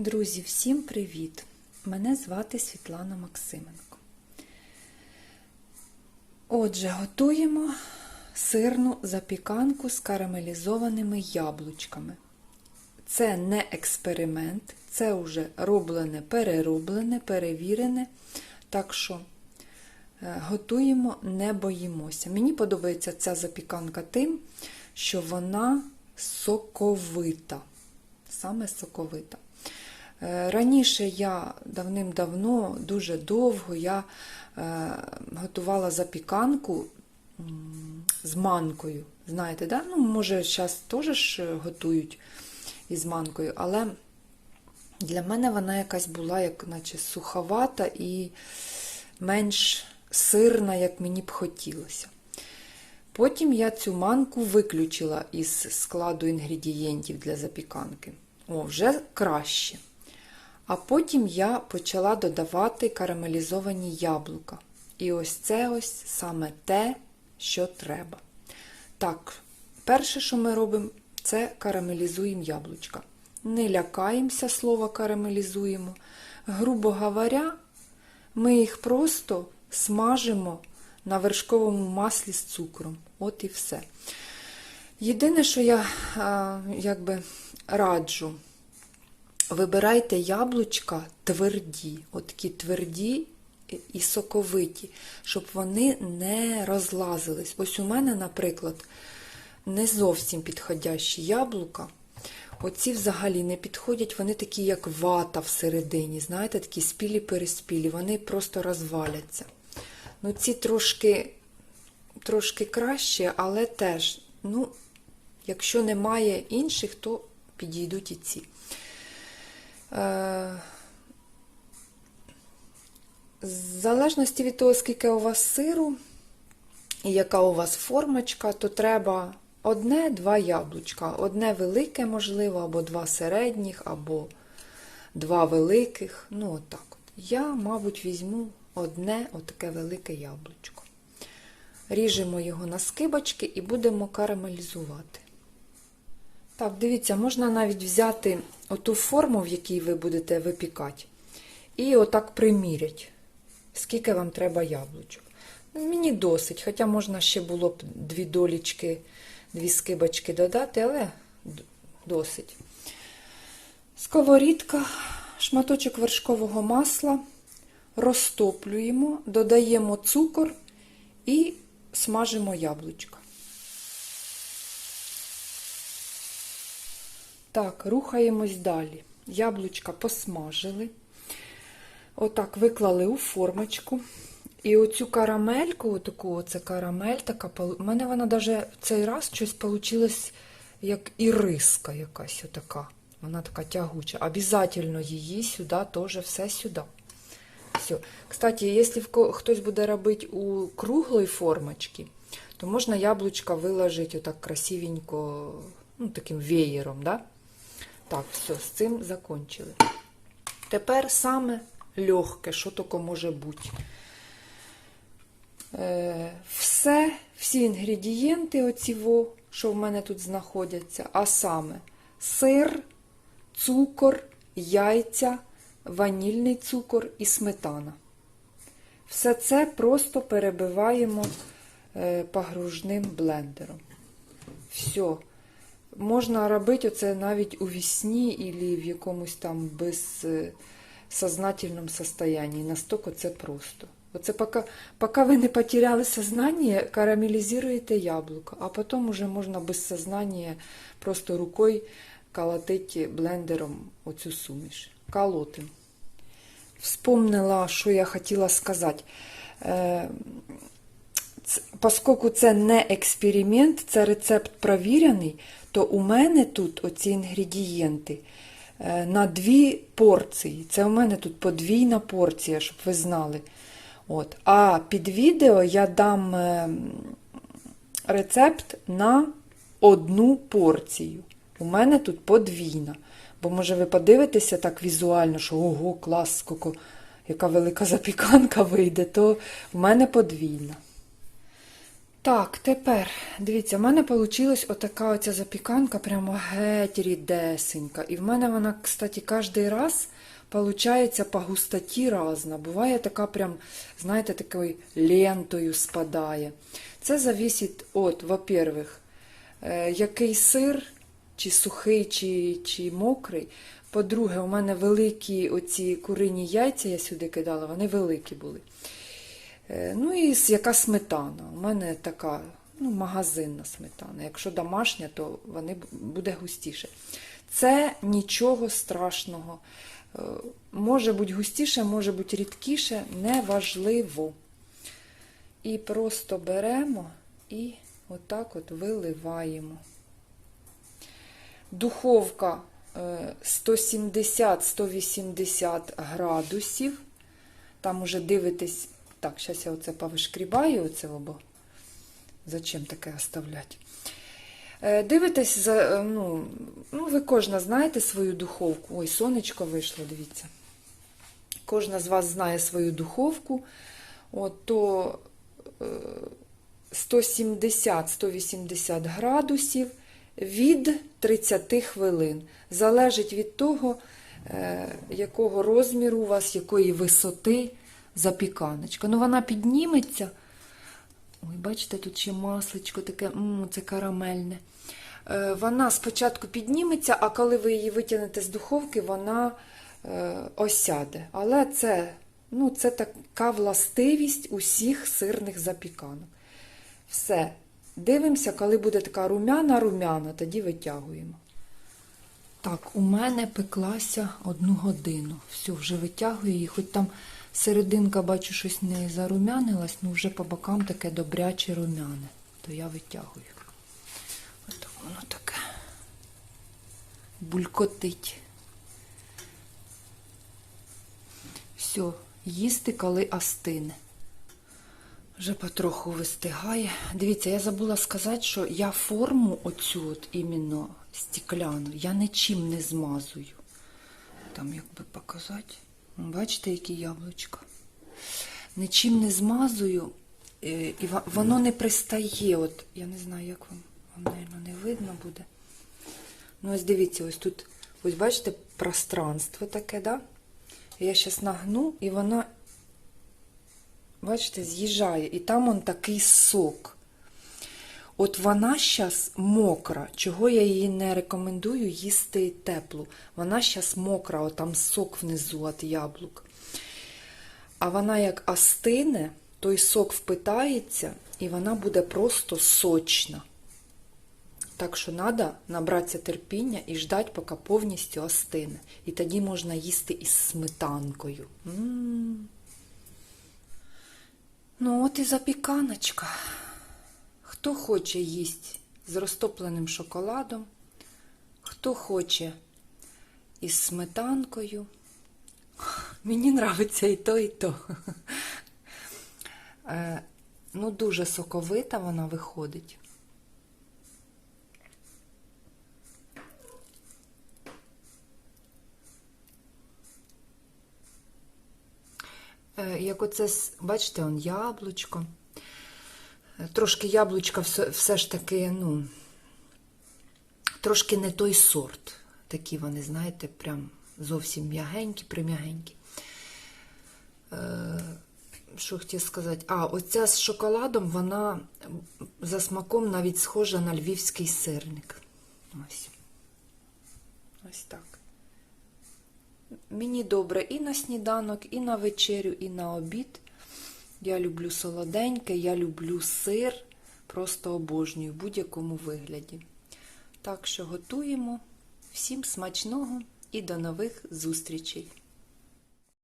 Друзі, всім привіт! Мене звати Світлана Максименко. Отже, готуємо сирну запіканку з карамелізованими яблучками. Це не експеримент, це вже роблене, перероблене, перевірене. Так що е, готуємо, не боїмося. Мені подобається ця запіканка тим, що вона соковита. Саме соковита. Е, Раніше я давним-давно, дуже довго я е, готувала запіканку з манкою. Знаєте, да? ну, може, зараз теж ж готують із манкою, але для мене вона якась була, як наче суховата і менш сирна, як мені б хотілося. Потім я цю манку виключила із складу інгредієнтів для запіканки. О, вже краще. А потім я почала додавати карамелізовані яблука. І ось це ось саме те, що треба. Так, перше, що ми робимо, це карамелізуємо яблучка. Не лякаємося слова карамелізуємо. Грубо говоря, ми їх просто смажимо на вершковому маслі з цукром. От і все. Єдине, що я а, якби раджу, вибирайте яблучка тверді, от такі тверді і соковиті, щоб вони не розлазились. Ось у мене, наприклад, не зовсім підходящі яблука. Оці взагалі не підходять, вони такі, як вата всередині, знаєте, такі спілі-переспілі, вони просто розваляться. Ну, ці трошки, трошки краще, але теж, ну, якщо немає інших, то підійдуть і ці. Е, В залежності від того, скільки у вас сиру і яка у вас формочка, то треба одне-два яблучка. Одне велике, можливо, або два середніх, або два великих. Ну, отак. От. Я, мабуть, візьму одне отаке велике яблучко. Ріжемо його на скибочки і будемо карамелізувати. Так, дивіться, можна навіть взяти оту форму, в якій ви будете випікати, і отак приміряти, скільки вам треба яблучок. Ну, Мені досить, хоча можна ще було б дві долічки, дві скибочки додати, але досить. Сковорідка, шматочок вершкового масла, розтоплюємо, додаємо цукор і смажимо яблучко. Так, рухаємось далі. Яблучка посмажили. Отак виклали у формочку. І оцю карамельку, отаку оце карамель, така, у мене вона навіть в цей раз щось вийшло, як іриска якась отака. Вона така тягуча. Обязательно її сюди, теж все сюди. Все. Кстати, якщо хтось буде робити у круглої формочці, то можна яблучка виложити отак красивенько, ну, таким веєром, да? Так, все, з цим закончили. Тепер саме легке, що тільки може бути. Е, все, всі інгредієнти, оці во, що в мене тут знаходяться, а саме сир, цукор, яйця, ванільний цукор і сметана. Все це просто перебиваємо е, погружним блендером. Все. Можна робити це навіть у вісні або в якомусь там безсознательному состоянні. Настільки це просто. Оце поки, поки ви не потеряли сознання, карамелізуєте яблуко, а потім уже можна без сознання просто рукою колотити блендером оцю суміш. Колотим. Вспомнила, що я хотіла сказати. Поскольку це не експеримент, це рецепт провірений, то у мене тут оці інгредієнти е, на дві порції. Це у мене тут подвійна порція, щоб ви знали. От. А під відео я дам е, рецепт на одну порцію. У мене тут подвійна. Бо, може, ви подивитеся так візуально, що ого, клас, скільки, яка велика запіканка вийде, то в мене подвійна. Так, тепер, дивіться, в мене вийшла отака оця запіканка, прямо геть рідесенька. І в мене вона, кстати, кожен раз получається по густоті разна. Буває така прям, знаєте, такою лентою спадає. Це зависить від, во-первых, е, який сир, чи сухий, чи, чи мокрий. По-друге, у мене великі оці курині яйця я сюди кидала, вони великі були. Е, Ну і яка сметана. У мене така ну, магазинна сметана. Якщо домашня, то вони буде густіше. Це нічого страшного. Е, Може бути густіше, може бути рідкіше, неважливо. І просто беремо і отак от виливаємо. Духовка е, 170-180 градусів. Там уже дивитесь. Так, зараз я оце повишкрібаю, оце бо зачем таке оставляти. Е, Дивитесь, е, ну, ну, ви кожна знаєте свою духовку. Ой, сонечко вийшло, дивіться. Кожна з вас знає свою духовку. От, то е, 170-180 градусів від 30 хвилин. Залежить від того, е, якого розміру у вас, якої висоти запіканочка. Ну, вона підніметься. Ой, бачите, тут ще масличко таке, м, це карамельне. Е, Вона спочатку підніметься, а коли ви її витягнете з духовки, вона е, осяде. Але це, ну, це така властивість усіх сирних запіканок. Все. Дивимося, коли буде така румяна-румяна, тоді витягуємо. Так, у мене пеклася одну годину. Все, вже витягую її, хоч там серединка, бачу, щось не зарумянилась, ну вже по бокам таке добряче румяне. То я витягую. Ось воно таке булькотить. Все, їсти, коли остине. Вже потроху вистигає. Дивіться, я забула сказати, що я форму оцю от іменно стекляну, я нічим не змазую. Там як би показати. Бачите, які яблучка. Нічим не змазую, е, і воно не пристає. От, я не знаю, як вам, вам мабуть, не видно буде. Ну, ось дивіться, ось тут, ось бачите, пространство таке, да? Я зараз нагну, і воно бачите, з'їжджає, і там он такий сок. От вона зараз мокра, чого я її не рекомендую їсти теплу. Вона зараз мокра, от там сок внизу від яблук. А вона як остине, той сок впитається, і вона буде просто сочна. Так що треба набратися терпіння і ждати, поки повністю остине. І тоді можна їсти із сметанкою. М. Ну, от і запіканочка. Хто хоче їсть з розтопленим шоколадом, хто хоче із сметанкою. Мені нравиться і то, і то. Е, Ну, дуже соковита вона виходить. Е, Як оце, бачите, он яблучко. Трошки яблучка все, все ж таки, ну, трошки не той сорт. Такі вони, знаєте, прям зовсім м'ягенькі, прим'ягенькі. Е, що хотів сказати? А, оця з шоколадом, вона за смаком навіть схожа на львівський сирник. Ось. Ось так. Мені добре і на сніданок, і на вечерю, і на обід. Я люблю солоденьке, я люблю сир, просто обожнюю в будь-якому вигляді. Так що готуємо. Всім смачного і до нових зустрічей!